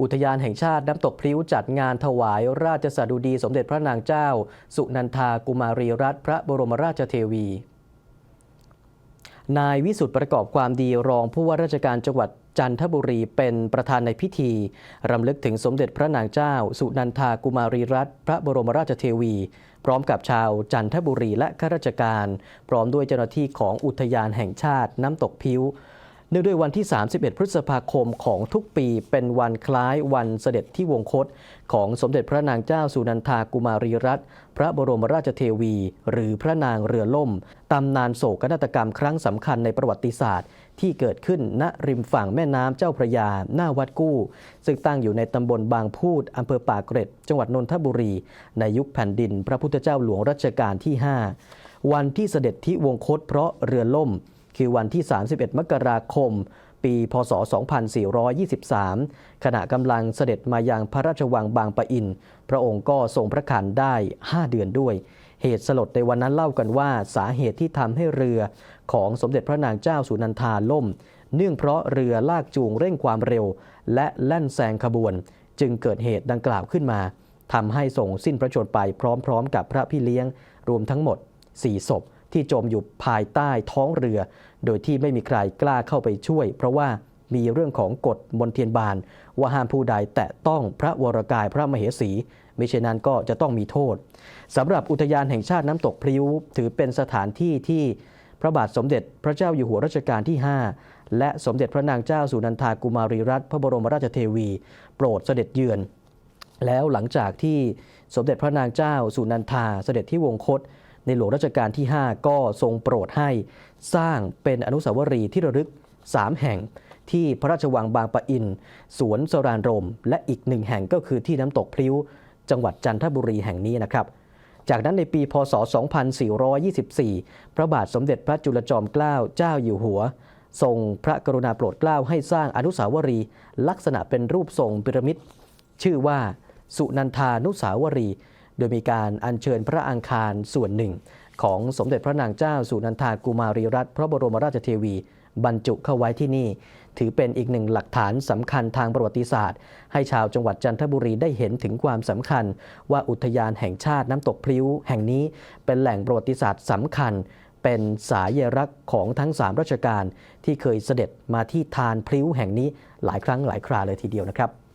อุทยานแห่งชาติน้ำตกพลิ้วจัดงานถวายราชสดุดีสมเด็จพระนางเจ้า สุนันทากุมารีรัตน์พระบรมราชเทวี นายวิสุทธ์ประกอบความดีรองผู้ว่าราชการจังหวัดจันทบุรีเป็นประธานในพิธี รำลึกถึงสมเด็จพระนางเจ้า สุนันทากุมารีรัตน์พระบรมราชเทวี พร้อมกับชาวจันทบุรีและข้าราชการ พร้อมด้วยเจ้าหน้าที่ของอุทยานแห่งชาติน้ำตกพิ้ว เนื่องด้วยวันที่ 31 พฤษภาคมของทุกปีเป็นวันคล้ายวันเสด็จที่วงคต ของสมเด็จพระนางเจ้าสุนันทากุมารีรัตน์พระบรมราชเทวี หรือพระนางเรือล่มตำนานโศกนาฏกรรมครั้งสำคัญในประวัติศาสตร์ ที่เกิดขึ้นณริมฝั่งแม่น้ำเจ้าพระยา หน้าวัดกู้ ซึ่งตั้งอยู่ในตำบลบางพูดอำเภอปากเกร็ด จังหวัดนนทบุรี ในยุคแผ่นดิน พระพุทธเจ้าหลวงรัชกาลที่ 5 วันที่เสด็จที่วงคตเพราะเรือล่ม คือวันที่ 31 มกราคม ปี พศ 2423 ขณะกำลังเสด็จมายังพระราชวังบางปะอิน พระองค์ก็ทรงพระขันได้ 5 เดือนด้วย เหตุสลดในวันนั้นเล่ากันว่าสาเหตุที่ทำให้เรือของสมเด็จพระนางเจ้าสุนันทาล่ม เนื่องเพราะเรือลากจูงเร่งความเร็ว และแล่นแซงขบวน จึงเกิดเหตุดังกล่าวขึ้นมาทำให้ส่งสิ้นพระชนไปพร้อมๆ กับพระพี่เลี้ยงรวมทั้งหมด 4 ศพ ที่จมอยู่ภายใต้ท้องเรือ โดยที่ไม่มีใครกล้าเข้าไปช่วย เพราะว่ามีเรื่องของกฎมนเทียนบาน ว่าห้ามผู้ใดแตะต้องพระวรกายพระมเหสีไม่เช่นนั้นก็จะต้องมีโทษสำหรับอุทยานแห่งชาติน้ำตกพลิ้วถือเป็นสถานที่ที่พระบาทสมเด็จพระเจ้าอยู่หัวรัชกาลที่ 5 และสมเด็จพระนางเจ้าสุนันทากุมารีรัตน์พระบรมราชเทวี โปรดเสด็จเยือน แล้วหลังจากที่สมเด็จพระนางเจ้าสุนันทาเสด็จที่วงคต ในหลวงรัชกาลที่ 5 ก็ทรงโปรดให้สร้างเป็นอนุสาวรีย์ที่ระลึก 3 แห่งที่พระราชวังบางปะอิน สวนสรานรม และอีกหนึ่งแห่งก็คือที่น้ำตกพลิ้ว จังหวัดจันทบุรีแห่งนี้นะครับ จากนั้นในปีพศ 2424 พระบาทสมเด็จพระจุลจอมเกล้าเจ้าอยู่หัว ทรงพระกรุณาโปรดเกล้าให้สร้างอนุสาวรีย์ลักษณะเป็นรูปทรงพีระมิด ชื่อว่า สุนันทานุสาวรีย์ โดยมีการอัญเชิญพระอังคารส่วนหนึ่ง ของสมเด็จพระนางเจ้าสุนันทากุมารีรัตน์พระบรมราชเทวี บรรจุเข้าไว้ที่นี่ ถือเป็นอีกหนึ่งหลักฐานสำคัญทางประวัติศาสตร์ ให้ชาวจังหวัดจันทบุรีได้เห็นถึงความสำคัญ ว่าอุทยานแห่งชาติน้ำตกพลิ้ว แห่งนี้เป็นแหล่งประวัติศาสตร์สำคัญเป็นสายลักของทั้งสามราชการที่เคยเสด็จมาที่ทานพลิ้วแห่งนี้หลายครั้งหลายคราเลยทีเดียวนะครับ